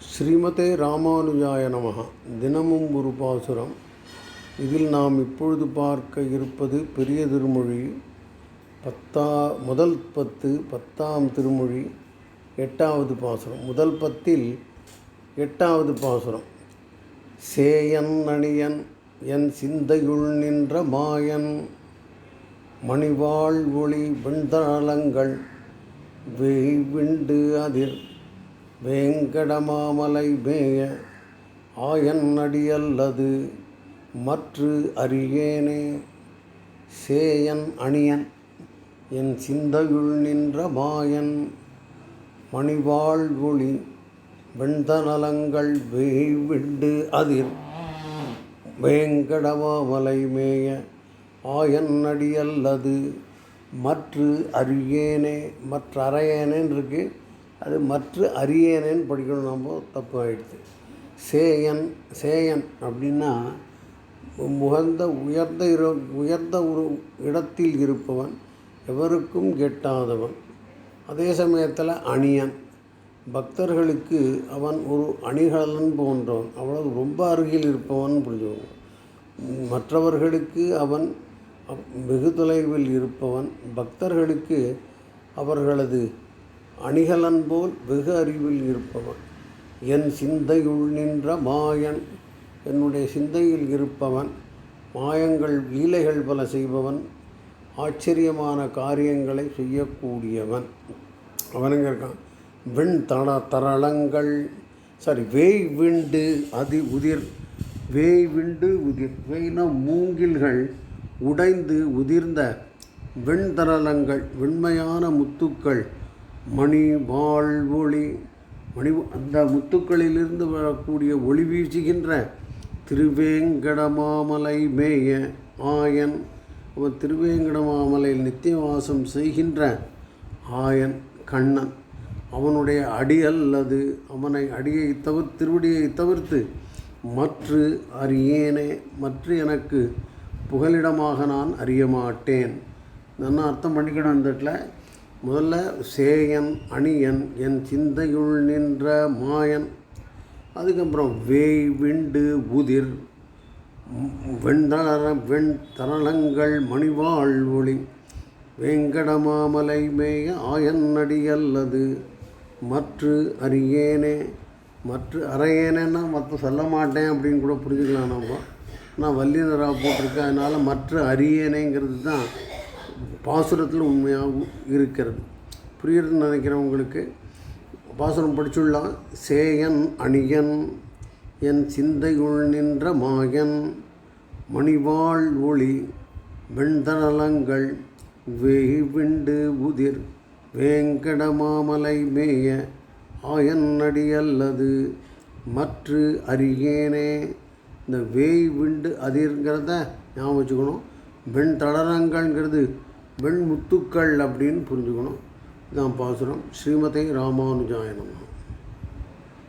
ஸ்ரீமதே ராமானுஜாய நமகா. தினமும் ஒரு பாசுரம். இதில் நாம் இப்பொழுது பார்க்க இருப்பது பெரிய திருமொழி. பத்தா முதல் பத்து பத்தாம் திருமொழி எட்டாவது பாசுரம். முதல் பத்தில் எட்டாவது பாசுரம். சேயன் அணியன் என் சிந்தையுள் நின்ற மாயன் மணிவாள் ஒளி வெண்தளங்கள் வெய்விண்டு அதிர். வேங்கடமாமலை மேய ஆயன் அடியல்லது மற்று அறியேனே. சேயன் அணியன் என் சிந்தையுள் நின்ற மாயன் மணிவாள் ஒளி வெண்தனலங்கள் வேய்விண்டு அதிர். வேங்கடமாமலை மேய ஆயன் அடியல்லது மற்று அறியேனே மற்ற அறையேனேன்னு இருக்கு. அது மற்ற அறியேனேன்னு படிக்கணும் நம்ம தப்பு ஆயிடுச்சு சேயன் சேயன் அப்படின்னா முகந்த உயர்ந்த இரு உயர்ந்த ஒரு இடத்தில் இருப்பவன் எவருக்கும் கெட்டாதவன். அதே சமயத்தில் அணியன். பக்தர்களுக்கு அவன் ஒரு அணிகலன் போன்றவன். அவ்வளவு ரொம்ப அருகில் இருப்பவன் புரிஞ்சுக்கணும் மற்றவர்களுக்கு அவன் வெகு தொலைவில் இருப்பவன். பக்தர்களுக்கு அவர்களது அணிகலன் போல் வெகு அறிவில் இருப்பவன். என் சிந்தையுள் நின்ற மாயன் என்னுடைய சிந்தையில் இருப்பவன் மாயங்கள் லீலைகள் பல செய்பவன் ஆச்சரியமான காரியங்களை செய்யக்கூடியவன். அவனுங்க இருக்கான். விண் தட தரளங்கள் சாரி வேய் விண்டு அதி உதிர் வேய் விண்டு உதிர் வேய்னா மூங்கில்கள் உடைந்து உதிர்ந்த வெண்தரளங்கள் வெண்மையான முத்துக்கள் மணி வாழ்வொளி மணி அந்த முத்துக்களிலிருந்து வரக்கூடிய ஒளி வீசுகின்ற திருவேங்கடமாமலை மேய ஆயன். அவன் திருவேங்கடமாமலையில் நித்தியவாசம் செய்கின்ற ஆயன் கண்ணன். அவனுடைய அடி அல்லது அவனை அடியை தவிர்த்து திருவடியை தவிர்த்து மற்ற அறியேனே மற்ற எனக்கு புகலிடமாக நான் அறிய மாட்டேன் நான் அர்த்தம் பண்ணிக்கணும் இந்த இடத்துல? முதல்ல சேயன் அணியன் என் சிந்தையுள் நின்ற மாயன். அதுக்கப்புறம் வேய் விண்டு உதிர் வெண்தளர வெண் தரளங்கள் மணிவாள் ஒளி. வேங்கடமாமலை மேய ஆயன் அடி அல்லது மற்ற அறியேனே மற்ற அறையேனேன்னா மற்ற சொல்ல மாட்டேன் அப்படின்னு கூட புரிஞ்சுக்கலாம் நம்ம. நான் வல்லினராக போட்டிருக்கேன் அதனால் மற்ற அறியேனேங்கிறது தான் பாசுரத்தில் உண்மையாகவும் இருக்கிறது. புரியுதுன்னு நினைக்கிறவங்களுக்கு பாசுரம் படிச்சுள்ளான் சேயன் அணியன் என் சிந்தையுள் நின்ற மாயன் மணிவாள் ஒளி வெண்தளங்கள் வெய்விண்டு உதிர் வேங்கடமாமலை மேய ஆயன் அடி அல்லது மற்று அறியேனே இந்த வேய் விண்டு அதிர்ங்கிறத ஞாபகம் வச்சுக்கணும். வெண்தளரங்கள்ங்கிறது வெண்முத்துக்கள் அப்படின்னு புரிஞ்சுக்கணும். இதான் பாசுரம். ஸ்ரீமதி ராமானுஜாயனம்